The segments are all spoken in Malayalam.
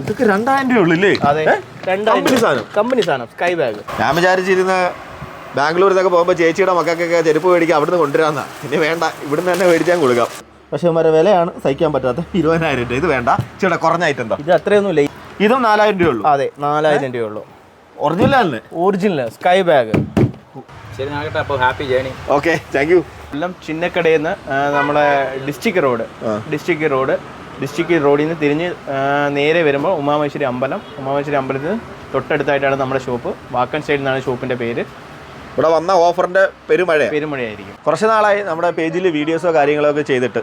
ഇതൊക്കെ രണ്ടായിരം രൂപ ഉള്ളു ഇല്ലേ അതെ കമ്പനി സാധനം. കമ്പനി സാധനം. Sky Bag. ഞാൻ വിചാരിച്ചിരുന്ന ബാംഗ്ലൂർ ഇതൊക്കെ പോകുമ്പോൾ ചേച്ചിയുടെ മക്കൾക്കൊക്കെ ചെരുപ്പ് മേടിക്കാം അവിടുന്ന് കൊണ്ടുവരാന്നാ. ഇനി വേണ്ട. ഇവിടുന്ന് തന്നെ മേടിച്ചാൽ കൊടുക്കാം. പക്ഷെ ഇവന്മാരെ വിലയാണ് സഹിക്കാൻ പറ്റാത്ത ഇരുപതിനായിരം രൂപ. ഇത് വേണ്ട. ചേട്ടാ കുറഞ്ഞ ഐറ്റം എന്താ ഇത് അത്രയൊന്നും ഇല്ല. ഇതും നാലായിരം രൂപ ഉള്ളൂ. അതെ നാലായിരം രൂപ ഉള്ളൂ. ഒറിജിനലാണ് ഒറിജിനൽ സ്കൈ ബാഗ് ശരി നാകട്ടെ അപ്പോൾ happy journey. Okay thank you എല്ലാം ചിന്നക്കടയിൽ നിന്ന് നമ്മുടെ district road. District road. District റോഡിൽ നിന്ന് തിരിഞ്ഞ് നേരെ വരുമ്പോൾ ഉമാമേശ്വരി അമ്പലം. ഉമാമേശ്വരി അമ്പലത്തിന് തൊട്ടടുത്തായിട്ടാണ് നമ്മുടെ ഷോപ്പ്. വാക്കൻ സൈഡിൽ നിന്നാണ് ഷോപ്പിന്റെ പേര്. ഇവിടെ വന്ന ഓഫറിന്റെ പെരുമഴ പെരുമഴയായിരിക്കും. കുറച്ച് നാളായി നമ്മുടെ പേജിൽ വീഡിയോസോ കാര്യങ്ങളോ ഒക്കെ ചെയ്തിട്ട്.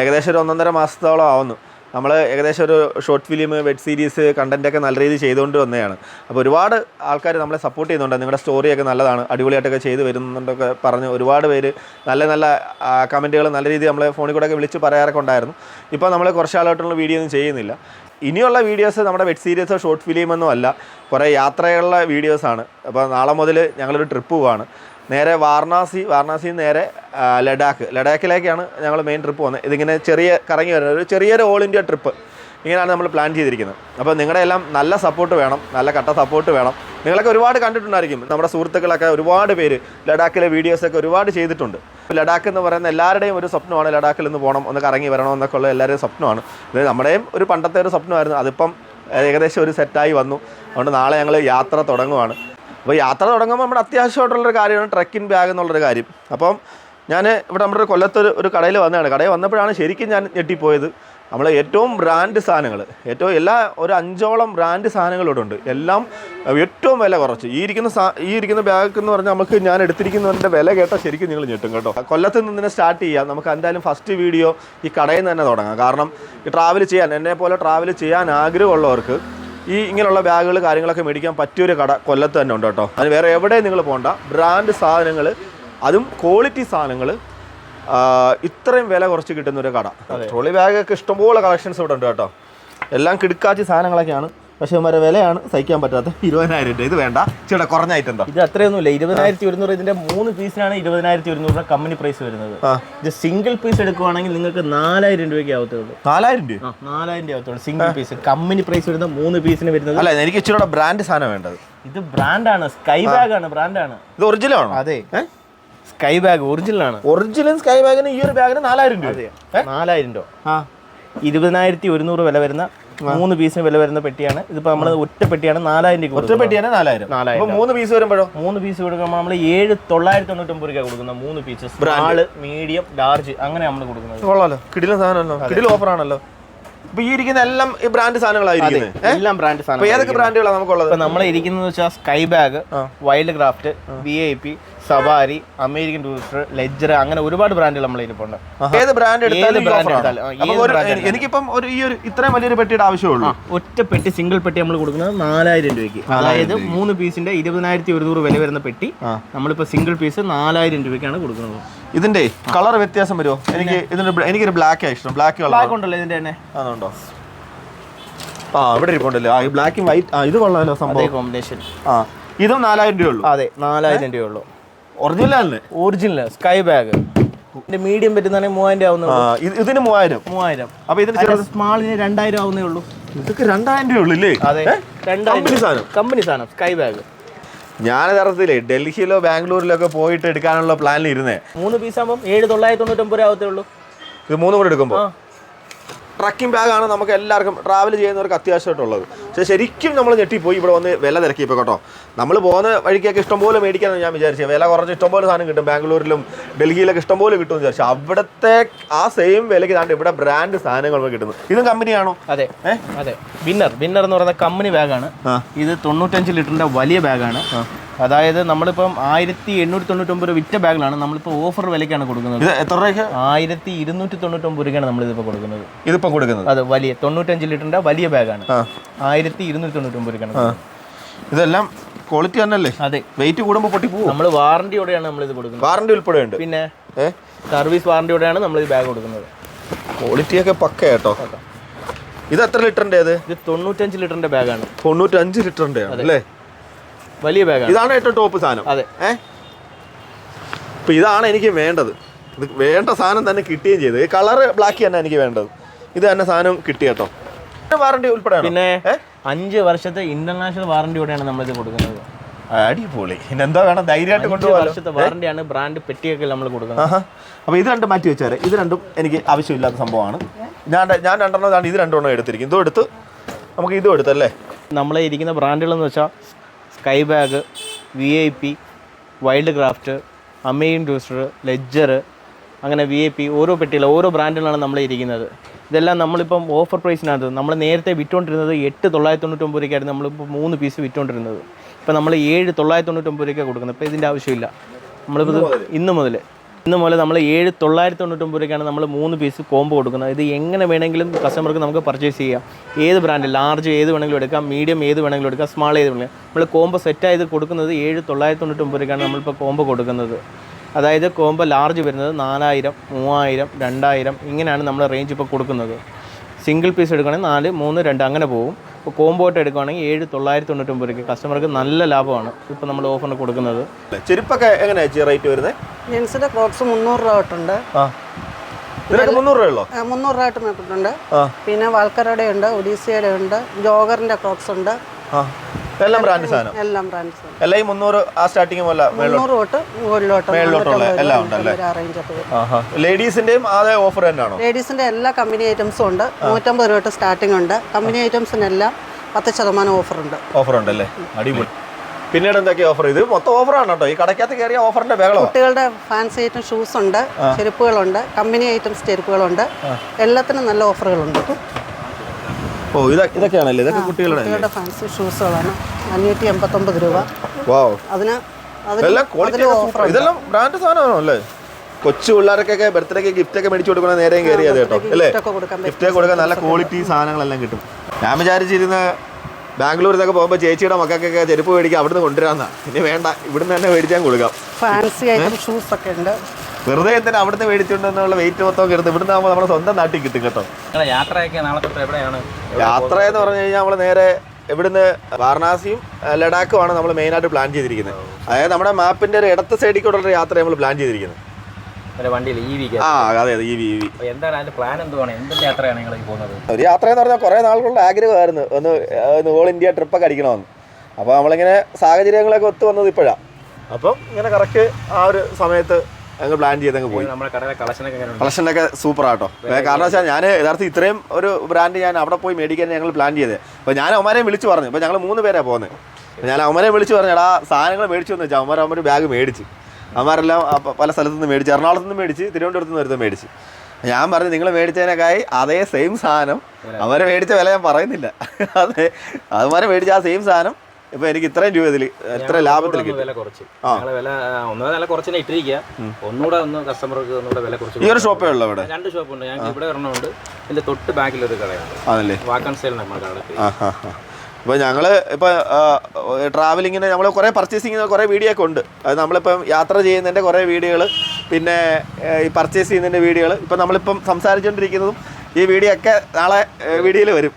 ഏകദേശം ഒരു ഒന്നൊന്നര മാസത്തോളം ആവുന്നു. നമ്മൾ ഏകദേശം ഒരു ഷോർട്ട് ഫിലിം വെബ് സീരീസ് കണ്ടന്റൊക്കെ നല്ല രീതിയിൽ ചെയ്തുകൊണ്ട് വന്നതാണ്. അപ്പോൾ ഒരുപാട് ആൾക്കാർ നമ്മളെ സപ്പോർട്ട് ചെയ്യുന്നുണ്ട്. നിങ്ങളുടെ സ്റ്റോറിയൊക്കെ നല്ലതാണ്. അടിപൊളിയായിട്ടൊക്കെ ചെയ്തു വരുന്നുണ്ടൊക്കെ പറഞ്ഞ് ഒരുപാട് പേര് നല്ല നല്ല കമന്റുകൾ നല്ല രീതിയിൽ നമ്മളെ ഫോണിൽ കൂടെയൊക്കെ വിളിച്ച് പറയാറൊക്കെ ഉണ്ടായിരുന്നു. ഇപ്പോൾ നമ്മൾ കുറച്ച് ആളായിട്ടുള്ള വീഡിയോ ഒന്നും ചെയ്യുന്നില്ല. ഇനിയുള്ള വീഡിയോസ് നമ്മുടെ വെബ് സീരീസോ ഷോർട്ട് ഫിലിമൊന്നും അല്ല. കുറേ യാത്രകളുടെ വീഡിയോസാണ് അപ്പോൾ നാളെ മുതൽ ഞങ്ങളൊരു ട്രിപ്പ് പോവാണ്. നേരെ വാരണാസി വാരണാസിയിൽ നേരെ ലഡാക്ക്. ലഡാക്കിലേക്കാണ് ഞങ്ങൾ മെയിൻ ട്രിപ്പ് പോകുന്നത്. ഇതിങ്ങനെ ചെറിയ കറങ്ങി വരുന്നത്. ഒരു ചെറിയൊരു ഓൾ ഇന്ത്യ ട്രിപ്പ് ഇങ്ങനെയാണ് നമ്മൾ പ്ലാൻ ചെയ്തിരിക്കുന്നത്. അപ്പോൾ നിങ്ങളുടെ എല്ലാം നല്ല സപ്പോർട്ട് വേണം നല്ല കട്ട സപ്പോർട്ട് വേണം. നിങ്ങളൊക്കെ ഒരുപാട് കണ്ടിട്ടുണ്ടായിരിക്കും. നമ്മുടെ സുഹൃത്തുക്കളൊക്കെ ഒരുപാട് പേര് ലഡാക്കിലെ വീഡിയോസൊക്കെ ഒരുപാട് ചെയ്തിട്ടുണ്ട്. ലഡാക്ക് എന്ന് പറയുന്ന എല്ലാവരുടെയും ഒരു സ്വപ്നമാണ് ലഡാക്കിൽ നിന്ന് പോകണം ഒന്ന് കറങ്ങി വരണം എന്നൊക്കെ ഉള്ള എല്ലാവരുടെയും സ്വപ്നമാണ്. ഇത് നമ്മുടെയും ഒരു പണ്ടത്തെ ഒരു സ്വപ്നമായിരുന്നു. അതിപ്പം ഏകദേശം ഒരു സെറ്റായി വന്നു. അതുകൊണ്ട് നാളെ ഞങ്ങൾ യാത്ര തുടങ്ങുവാണ്. അപ്പോൾ യാത്ര തുടങ്ങുമ്പോൾ നമ്മുടെ അത്യാവശ്യമായിട്ടുള്ളൊരു കാര്യമാണ് ട്രക്കിംഗ് ബാഗ് എന്നുള്ളൊരു കാര്യം. അപ്പം ഞാൻ ഇവിടെ നമ്മുടെ കൊല്ലത്തൊരു ഒരു കടയിൽ വന്നതാണ്. കടയിൽ വന്നപ്പോഴാണ് ശരിക്കും ഞാൻ ഞെട്ടിപ്പോയത്. നമ്മൾ ഏറ്റവും ബ്രാൻഡ് സാധനങ്ങൾ ഏറ്റവും എല്ലാ ഒരു അഞ്ചോളം ബ്രാൻഡ് സാധനങ്ങൾ ഇവിടെ ഉണ്ട് എല്ലാം ഏറ്റവും വില കുറച്ച്. ഈ ഇരിക്കുന്ന ഈ ഇരിക്കുന്ന ബാഗ് എന്ന് പറഞ്ഞാൽ നമുക്ക് ഞാൻ എടുത്തിരിക്കുന്നതിന്റെ വില കേട്ടാൽ ശരിക്കും നിങ്ങൾ ഞെട്ടും കേട്ടോ. കൊല്ലത്ത് നിന്ന് സ്റ്റാർട്ട് ചെയ്യാം. നമുക്ക് എന്തായാലും ഫസ്റ്റ് വീഡിയോ ഈ കടയിൽ നിന്ന് തന്നെ തുടങ്ങാം. കാരണം ഈ ട്രാവൽ ചെയ്യാൻ എന്നെ പോലെ ട്രാവൽ ചെയ്യാൻ ആഗ്രഹമുള്ളവർക്ക് ഈ ഇങ്ങനെയുള്ള ബാഗുകൾ കാര്യങ്ങളൊക്കെ മേടിക്കാൻ പറ്റിയൊരു കട കൊല്ലത്ത് തന്നെ ഉണ്ട് കേട്ടോ. അത് വേറെ എവിടെയും നിങ്ങൾ പോകണ്ട ബ്രാൻഡ് സാധനങ്ങൾ അതും ക്വാളിറ്റി സാധനങ്ങൾ ഇത്രയും വില കുറച്ച് കിട്ടുന്ന ഒരു കട ട്രോളി ബാഗൊക്കെ ഇഷ്ടംപോലെ കളക്ഷൻസ് ഇവിടെ ഉണ്ട് കേട്ടോ. എല്ലാം കിടുക്കാച്ചി സാധനങ്ങളൊക്കെയാണ്. പക്ഷെ ഇവന്മാരെ വിലയാണ് സഹിക്കാൻ പറ്റാത്ത ഇരുപതിനായിരം രൂപ. ഇത് വേണ്ട. ചേട്ടാ കുറഞ്ഞ ഐറ്റം ഇത് അത്രയൊന്നുമില്ല ഇരുപതിനായിരത്തി ഒരുന്നൂറ് ഇതിന്റെ മൂന്ന് പീസിനാണ് ഇരുപതിനായിരത്തി ഒരുന്നൂറ് രൂപ കമ്പനി പ്രൈസ് വരുന്നത്. ഇത് സിംഗിൾ പീസ് എടുക്കുവാണെങ്കിൽ നിങ്ങൾക്ക് നാലായിരം രൂപയ്ക്ക് ആവത്തുള്ളൂ. നാലായിരം രൂപ നാലായിരം രൂപ ആവത്തുള്ളൂ. സിംഗിൾ പീസ് കമ്പനി പ്രൈസ് വരുന്ന മൂന്ന് പീസിന് വരുന്നത് അല്ല എനിക്ക് ഇച്ചിരി ബ്രാൻഡ് സാധനം വേണ്ടത്. ഇത് ബ്രാൻഡാണ് സ്കൈ ബാഗ് ആണ് ബ്രാൻഡാണ് ഇത് ഒറിജിനൽ ആണോ? അതെ. സ്കൈ ബാഗ് ഒറിജിനൽ ആണ്. ഒറിജിനൽ സ്കൈ ബാഗിന് ഈ ഒരു ബാഗിന് നാലായിരം രൂപ. നാലായിരം രൂപ. ആ. ഇരുപതിനായിരത്തി ഒരുന്നൂറ് വില വരുന്ന മൂന്ന് പീസിന് വില വരുന്ന പെട്ടിയാണ്. ഇതിപ്പോ നമ്മൾ ഒറ്റ പെട്ടിയാണ് നാലായിരം രൂപ ഒറ്റ. പെട്ടിയാണ് നാലായിരം. നാലായിരം മൂന്ന് പീസ് വരുമ്പോഴോ? മൂന്ന് പീസ് കൊടുക്കുമ്പോൾ നമ്മൾ ഏഴ് തൊള്ളായിരത്തി തൊണ്ണൂറ്റൊമ്പത് രൂപ കൊടുക്കുന്ന മൂന്ന് പീസ് സ്മാൾ മീഡിയം ലാർജ് അങ്ങനെ നമ്മൾ കൊടുക്കുന്നത്. കിടില സാധനമല്ലോ. കിടില ഓഫർ ആണല്ലോ. ഇപ്പൊ ഈ ഇരിക്കുന്ന എല്ലാം ഈ ബ്രാൻഡ് സാധനങ്ങളായിരിക്കും എല്ലാം ബ്രാൻഡ് സാധനം ഏതൊക്കെ ബ്രാൻഡുകളാണ് നമുക്കുള്ളത്? നമ്മൾ ഇരിക്കുന്നത് വെച്ചാൽ Sky Bag Wildcraft V I P Safari American Tourister Ledger അങ്ങനെ ഒരുപാട് ബ്രാൻഡുകൾ നമ്മളെ ഇരിപ്പുണ്ട് ഏത് ബ്രാൻഡ് എടുത്താലും എനിക്കിപ്പം ഒരു ഈ ഒരു ഇത്രയും വലിയൊരു പെട്ടിയുടെ ആവശ്യമുള്ളൂ. ഒറ്റ പെട്ടി സിംഗിൾ പെട്ടി നമ്മൾ കൊടുക്കുന്നത് നാലായിരം രൂപയ്ക്ക്. അതായത് മൂന്ന് പീസിന്റെ ഇരുപതിനായിരത്തി ഒരുന്നൂറ് വില വരുന്ന പെട്ടി നമ്മളിപ്പോ സിംഗിൾ പീസ് നാലായിരം രൂപയ്ക്കാണ് കൊടുക്കുന്നത്. ഇതിന്റെ കളർ വ്യത്യാസം വരുമോ? എനിക്ക് ഇതിന്റെ എനിക്കൊരു ബ്ലാക്ക് ഇഷ്ടം. Black colour. ഉണ്ടല്ലോ ഇതിന്റെ തന്നെ. അതുണ്ടോ? ആ ഇവിടെ ഇരിപ്പുണ്ടല്ലോ ആ ഈ ബ്ലാക്കും വൈറ്റ് ആ ഇത് കൊള്ളാമല്ലോ സംഭവം. കോമ്പിനേഷൻ ആ ഇതും നാലായിരം രൂപയുള്ളൂ. അതെ നാലായിരം രൂപയുള്ളൂ. ഒറിജിനലാണ് ഒറിജിനൽ സ്കൈ ബാഗ് മീഡിയം പറ്റുന്നതാണെങ്കിൽ മൂവായിരം ആവുന്ന ഇതിന് മൂവായിരം. മൂവായിരം. അപ്പൊ ഇതിന് സ്മാളിന് രണ്ടായിരം ആവുന്നേ ഉള്ളൂ. ഇതൊക്കെ രണ്ടായിരം രൂപയുള്ളൂ ഇല്ലേ? അതെ രണ്ടായിരം കമ്പനി സാധനം. സ്കൈ ബാഗ് ഞാൻ യഥാർത്ഥത്തിലേ ഡൽഹിയിലോ ബാംഗ്ലൂരിലോ ഒക്കെ പോയിട്ട് എടുക്കാനുള്ള പ്ലാനിൽ ഇരുന്നേ. മൂന്ന് പീസ് ആകുമ്പോൾ ഏഴ് തൊള്ളായിരത്തി തൊണ്ണൂറ്റൊമ്പത് രൂപ ആവത്തേ ഉള്ളൂ. ഇത് മൂന്നും കൂടെ എടുക്കുമ്പോൾ ട്രക്കിംഗ് ബാഗാണ് നമുക്ക് എല്ലാവർക്കും ട്രാവൽ ചെയ്യുന്നവർക്ക് അത്യാവശ്യമായിട്ടുള്ളത്. പക്ഷേ ശരിക്കും നമ്മൾ ഞെട്ടിപ്പോയി ഇവിടെ വന്ന് വില തിരക്കിയപ്പോൾ കേട്ടോ. നമ്മൾ പോകുന്ന വഴിക്കൊക്കെ ഇഷ്ടംപോലെ മേടിക്കാമെന്ന് ഞാൻ വിചാരിച്ചത് വില കുറച്ച് ഇഷ്ടംപോലെ സാധനം കിട്ടും ബാംഗ്ലൂരിലും ഡൽഹിയിലൊക്കെ ഇഷ്ടംപോലെ കിട്ടുമെന്ന് വിചാരിച്ചു. അവിടുത്തെ ആ സെയിം വിലയ്ക്ക് താണ്ട് ഇവിടെ ബ്രാൻഡ് സാധനങ്ങൾ കിട്ടുന്നത്. കിട്ടുന്നു ഇതും കമ്പനിയാണോ അതെ. അതെ. വിന്നർ വിന്നർ എന്ന് പറയുന്ന കമ്പനി ബാഗാണ് ഇത് തൊണ്ണൂറ്റഞ്ച് ലിറ്ററിന്റെ വലിയ ബാഗാണ് അതായത് നമ്മളിപ്പം ആയിരത്തി എണ്ണൂറ്റി തൊണ്ണൂറ്റൊമ്പത് വിറ്റ ബാഗിലാണ് നമ്മളിപ്പോൾ ഓഫർ വിലയ്ക്കാണ് കൊടുക്കുന്നത്. ഇത് എത്ര രൂപയ്ക്ക്? ആയിരത്തി ഇരുന്നൂറ്റി തൊണ്ണൂറ്റൊമ്പത് രൂപയ്ക്കാണ് നമ്മളിതിപ്പോൾ കൊടുക്കുന്നത്. ഇതിപ്പം കൊടുക്കുന്നത്? അത് വലിയ തൊണ്ണൂറ്റഞ്ച് ലിറ്ററിന്റെ വലിയ ബാഗാണ്. ആയിരത്തി ഇരുന്നൂറ്റി തൊണ്ണൂറ്റൊമ്പത് രൂപയ്ക്കാണ്. ഇതെല്ലാം ക്വാളിറ്റി തന്നെയല്ലേ? അതെ. വെയിറ്റ് കൂടുമ്പോൾ പൊട്ടി പോകും നമ്മൾ വാറണ്ടിയോടെയാണ് ഇത് കൊടുക്കുന്നത്. വാറണ്ടി ഉൾപ്പെടെയുണ്ട്. പിന്നെ സർവീസ് വാറണ്ടിയോടെയാണ് നമ്മൾ ഈ ബാഗ് കൊടുക്കുന്നത്. ക്വാളിറ്റിയൊക്കെ പക്ക. കേട്ടോ ഇത് എത്ര ലിറ്ററിന്റെ ഇത് ഇത് തൊണ്ണൂറ്റഞ്ച് ലിറ്ററിന്റെ ബാഗാണ് തൊണ്ണൂറ്റഞ്ച് ലിറ്ററിന്റെ അല്ലേ? വലിയ ബാഗാണ് ഇതാണ് ഏറ്റവും ടോപ്പ് സാധനം. അതെ. ഏ? അപ്പം ഇതാണ് എനിക്ക് വേണ്ടത്. ഇത് വേണ്ട സാധനം തന്നെ കിട്ടുകയും ചെയ്തു. ഈ കളറ് ബ്ലാക്ക് തന്നെ എനിക്ക് വേണ്ടത്. ഇത് തന്നെ സാധനം കിട്ടി കേട്ടോ. വാറണ്ടി ഉൾപ്പെടെ പിന്നെ? അഞ്ച് വർഷത്തെ ഇന്റർനാഷണൽ വാറണ്ടിയോടെയാണ് നമ്മളിത് കൊടുക്കുന്നത്. അടിപൊളി. എന്താ വേണം? ധൈര്യമായിട്ട് വർഷത്തെ വാറണ്ടിയാണ് ബ്രാൻഡ് പെട്ടിയൊക്കെ നമ്മൾ കൊടുക്കുന്നത്. അപ്പോൾ ഇത് രണ്ടും മാറ്റി വെച്ചാൽ ഇത് രണ്ടും എനിക്ക് ആവശ്യമില്ലാത്ത സംഭവമാണ്. ഞാൻ ഞാൻ രണ്ടെണ്ണം ഇത് രണ്ടെണ്ണം എടുത്തിരിക്കും ഇതും എടുത്ത് നമുക്ക് ഇതും എടുത്തല്ലേ? നമ്മളെ ഇരിക്കുന്ന ബ്രാൻഡുകളെന്ന് വെച്ചാൽ Sky Bag V I P Wildcraft അമേയിൻ Tourister Ledger അങ്ങനെ വി ഐ പി ഓരോ പെട്ടികൾ ഓരോ ബ്രാൻഡിലാണ് നമ്മൾ ഇരിക്കുന്നത്. ഇതെല്ലാം നമ്മളിപ്പം ഓഫർ പ്രൈസിനകത്ത് നമ്മൾ നേരത്തെ വിറ്റുകൊണ്ടിരുന്നത് എട്ട് തൊള്ളായിരത്തി തൊണ്ണൂറ്റൊമ്പത് രൂപയ്ക്കായിരുന്നു നമ്മളിപ്പോൾ മൂന്ന് പീസ് വിറ്റുകൊണ്ടിരുന്നത് ഇപ്പം നമ്മൾ ഏഴ് തൊള്ളായിരത്തി തൊണ്ണൂറ്റൊമ്പത് രൂപയ്ക്കാണ് കൊടുക്കുന്നത്. ഇപ്പോൾ ഇതിന്റെ ആവശ്യമില്ല. നമ്മളിപ്പോൾ ഇന്ന് മുതൽ ഇന്ന് മുതൽ നമ്മൾ ഏഴ് തൊള്ളായിരത്തി തൊണ്ണൂറ്റൊമ്പത് രൂപയ്ക്കാണ് നമ്മൾ മൂന്ന് പീസ് കോംബോ കൊടുക്കുന്നത്. ഇത് എങ്ങനെ വേണമെങ്കിലും കസ്റ്റമർക്ക് നമുക്ക് പർച്ചേസ് ചെയ്യാം. ഏത് ബ്രാൻഡ് ലാർജ് ഏത് വേണമെങ്കിലും എടുക്കാം മീഡിയം ഏത് വേണമെങ്കിലും എടുക്കാം സ്മാൾ ഏത് വേണമെങ്കിലും നമ്മൾ കോംബോ സെറ്റായത് കൊടുക്കുന്നത് ഏഴ് തൊള്ളായിരത്തി തൊണ്ണൂറ്റൊമ്പത് രൂപയ്ക്കാണ് നമ്മളിപ്പോൾ കോംബോ കൊടുക്കുന്നത്. അതായത് കോംബോ ലാർജ് വരുന്നത് നാലായിരം മൂവായിരം രണ്ടായിരം ഇങ്ങനെയാണ് നമ്മൾ റേഞ്ച് ഇപ്പോൾ കൊടുക്കുന്നത്. സിംഗിൾ പീസ് എടുക്കുകയാണെങ്കിൽ നാല് മൂന്ന് രണ്ട് അങ്ങനെ പോകും. ഇപ്പോൾ കോംബോ ആയിട്ട് എടുക്കുകയാണെങ്കിൽ ഏഴ് തൊള്ളായിരത്തി തൊണ്ണൂറ്റൊമ്പത് രൂപയ്ക്ക് കസ്റ്റമർക്ക് നല്ല ലാഭമാണ്. ഇപ്പോൾ നമ്മൾ ഓഫറിന് കൊടുക്കുന്നത്. ചെരുപ്പൊക്കെ എങ്ങനെയാ റേറ്റ് വരുന്നത് ജെൻസിന്റെ ക്രോക്സ് മുന്നൂറ് രൂപ തൊട്ടുണ്ട് മുന്നൂറ് രൂപയുള്ളോ? മുന്നൂറ് രൂപ ആ. പിന്നെ വാൽക്കരയുടെ ഉണ്ട് ഒഡീസിയുടെ ഉണ്ട് ജോഗറിന്റെ ക്രോക്സ് ഉണ്ട്. ആ. എല്ലാം ബ്രാൻഡ് സാധനം. എല്ലാം ബ്രാൻഡ് സാധനം. എല്ലാം ഈ മുന്നൂറ് ആ സ്റ്റാർട്ടിങ് പോലെ മുന്നൂറ് തൊട്ട് മുകളിലോട്ട് മേളിലോട്ടുള്ള എല്ലാം ഉണ്ടല്ലേ? ലേഡീസിന്റെയും അതേ ഓഫർ തന്നെയാണോ? ലേഡീസിന്റെ എല്ലാ കമ്പനി ഐറ്റംസും ഉണ്ട്. നൂറ്റമ്പത് രൂപ തൊട്ട് സ്റ്റാർട്ടിംഗ് ഉണ്ട്. കമ്പനി ഐറ്റംസിനെല്ലാം പത്ത് ശതമാനം ഓഫർ ഉണ്ട്. ഓഫർ ഉണ്ടല്ലേ? അടിപൊളി. പിന്നീട് എന്തൊക്കെ ഓഫർ ഇത് മൊത്തം ഓഫറാണ് കേട്ടോ. ഈ കടയ്ക്കകത്ത് കയറിയ ഓഫറിന്റെ ബഹളമാണ് കുട്ടികളുടെ ഫാൻസി ഐറ്റം ഷൂസ് ഉണ്ട് ചെരുപ്പുകളുണ്ട് കമ്പനി ഐറ്റംസ് ചെരുപ്പുകളുണ്ട്. എല്ലാത്തിനും നല്ല ഓഫറുകളുണ്ട് ഓ ഇതൊക്കെ ഇതൊക്കെയാണല്ലേ? ഇതൊക്കെ കുട്ടികളുടെ കുട്ടികളുടെ ഫാൻസി ഷൂസുകളാണ് അഞ്ഞൂറ്റി എൺപത്തൊമ്പത് രൂപ. വാവ് അതിന് അതിന് ഇതെല്ലാം ക്വാളിറ്റി ഓഫർ ഇതെല്ലാം ബ്രാൻഡ് സാധനമാണോ അല്ലേ കൊച്ചു പിള്ളേർക്കൊക്കെ ബർത്ത്ഡേക്ക് ഗിഫ്റ്റ് ഒക്കെ മേടിച്ചു കൊടുക്കണ നേരെയും കയറിയത് കേട്ടോ അല്ലേ? ഒക്കെ കൊടുക്കാൻ പറ്റും ഗിഫ്റ്റ് ഒക്കെ കൊടുക്കാൻ നല്ല ക്വാളിറ്റി സാധനങ്ങളെല്ലാം കിട്ടും. ഞാൻ വിചാരിച്ചിരുന്ന ബാംഗ്ലൂരിൽ നിന്നൊക്കെ പോകുമ്പോൾ ചേച്ചിയുടെ മക്കൾക്കൊക്കെ ചെരുപ്പ് മേടിക്കുക അവിടുന്ന് കൊണ്ടുവരാന്നാ. ഇനി വേണ്ട ഇവിടുന്ന് തന്നെ മേടിച്ചാൽ കൊടുക്കാം. ഫാൻസി ഷൂസ് ഒക്കെ ഉണ്ട്. വെറുതെ എന്തിനാ അവിടുന്ന് മേടിച്ചുകൊണ്ടെന്നുള്ള വെയിറ്റ് മൊത്തം കയറുന്നത് ഇവിടുന്ന് ആകുമ്പോൾ നമ്മുടെ സ്വന്തം നാട്ടിൽ കിട്ടും കേട്ടോ. നിങ്ങളുടെ യാത്രയൊക്കെ നാളെ തൊട്ട് എവിടെയാണ്? യാത്ര എന്ന് പറഞ്ഞു കഴിഞ്ഞാൽ നമ്മൾ നേരെ ഇവിടുന്ന് വാരണാസിയും ലഡാക്കുമാണ് നമ്മൾ മെയിനായിട്ട് പ്ലാൻ ചെയ്തിരിക്കുന്നത്. അതായത് നമ്മുടെ മാപ്പിന്റെ ഒരു ഇടത്ത് സൈഡിൽ കൂടെ ഒരു യാത്ര നമ്മൾ പ്ലാൻ ചെയ്തിരിക്കുന്നത്. ഒരു വണ്ടിയിൽ ഈ വീക്ക് ആ അതെ അതെ ഈ വി വി എന്താണ് അതിന്റെ പ്ലാൻ എന്തുവാണ് എന്തിന്റെ യാത്രയാണ് നിങ്ങൾ പോകുന്നത്? ഒരു യാത്ര എന്ന് പറഞ്ഞാൽ കുറേ നാളുകളുടെ ആഗ്രഹമായിരുന്നു. ഒന്ന് ഒന്ന് ഓൾ ഇന്ത്യ ട്രിപ്പൊക്കെ അടിക്കണമെന്ന്. അപ്പോൾ നമ്മളിങ്ങനെ സാഹചര്യങ്ങളൊക്കെ ഒത്തു വന്നത് ഇപ്പോഴാണ് അപ്പം ഇങ്ങനെ കറക്റ്റ് ആ ഒരു സമയത്ത് അങ്ങ് പ്ലാൻ ചെയ്തങ്ങ് പോയി. കളക്ഷനൊക്കെ സൂപ്പർ ആട്ടോ. കാരണം വെച്ചാൽ ഞാൻ യഥാർത്ഥം ഇത്രയും ഒരു ബ്രാൻഡ് ഞാൻ അവിടെ പോയി മേടിക്കാൻ ഞങ്ങൾ പ്ലാൻ ചെയ്തത് അപ്പോൾ ഞാൻ അവന്മാരെ വിളിച്ച് പറഞ്ഞു. അപ്പോൾ ഞങ്ങൾ മൂന്ന് പേരാണ് പോകുന്നത് ഞാൻ അവന്മാരെ വിളിച്ച് പറഞ്ഞു എടാ സാധനങ്ങൾ മേടിച്ചു എന്ന് വെച്ചാൽ അവന്മാർ അവന്മാർ ബാഗ് മേടിച്ച്. അവന്മാരെല്ലാം പല സ്ഥലത്തു നിന്ന് മേടിച്ച്. എറണാകുളത്ത് നിന്ന് മേടിച്ച് തിരുവനന്തപുരത്ത് നിന്ന് ഒരുത്തം മേടിച്ച്. ഞാൻ പറഞ്ഞു നിങ്ങൾ മേടിച്ചതിനേക്കായി അതേ സെയിം സാധനം അവരെ മേടിച്ച വില ഞാൻ പറയുന്നില്ല. അതെ. അവന്മാരെ മേടിച്ച ആ സെയിം സാധനം ഇപ്പോൾ എനിക്ക് ഇത്രയും രൂപ ഇതിൽ ഇത്ര ലാഭത്തിൽ വില കുറച്ച്. ഞങ്ങളെ വില ഒന്നുകൂടെ വില കുറച്ചിനെ ഇട്ടിരിക്കുക ഒന്നുകൂടെ ഒന്ന് കസ്റ്റമർക്ക് ഒന്നുകൂടെ വില കുറച്ച് ഈ ഒരു ഷോപ്പേ ഉള്ളൂ ഇവിടെ രണ്ട് ഷോപ്പുണ്ട്. ഞാൻ ഇവിടെ ഒരെണ്ണമുണ്ട്. ഇതിന്റെ തൊട്ട് ബാക്കിൽ ഒരു കടയാണ് ആണല്ലേ വാക്കൺ സെയിൽ നമ്മുടെ ആ ഇപ്പോൾ ഞങ്ങൾ ഇപ്പോൾ ട്രാവലിങ്ങിന് നമ്മൾ കുറേ പർച്ചേസിങ്ങിന് കുറേ വീഡിയോ ഒക്കെ ഉണ്ട്. അത് നമ്മളിപ്പം യാത്ര ചെയ്യുന്നതിന്റെ കുറേ വീഡിയോകൾ പിന്നെ ഈ പർച്ചേസ് ചെയ്യുന്നതിന്റെ വീഡിയോകൾ ഇപ്പം നമ്മളിപ്പം സംസാരിച്ചുകൊണ്ടിരിക്കുന്നതും ഈ വീഡിയോ ഒക്കെ നാളെ വീഡിയോയിൽ വരും.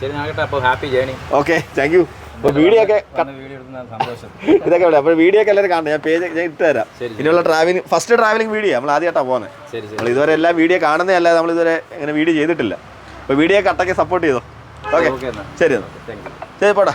ശരി അപ്പോൾ happy journey. Okay thank you video ഒക്കെ ഇതൊക്കെ വിടാം അപ്പോൾ വീഡിയോ ഒക്കെ എല്ലാവരും കാണണം ഞാൻ പേജ് ഞാൻ ഇട്ട് തരാം. ഇനിയുള്ള ട്രാവലിംഗ് ഫസ്റ്റ് ട്രാവലിംഗ് വീഡിയോ നമ്മൾ ആദ്യമായിട്ടാണ് പോകുന്നത് നമ്മൾ ഇതുവരെ എല്ലാ വീഡിയോ കാണുന്നതല്ലാതെ നമ്മൾ ഇതുവരെ ഇങ്ങനെ വീഡിയോ ചെയ്തിട്ടില്ല. അപ്പോൾ വീഡിയോ കട്ടൊക്കെ സപ്പോർട്ട് ചെയ്തോ? ഓക്കെ ശരി എന്നാൽ ശരി പോടാ.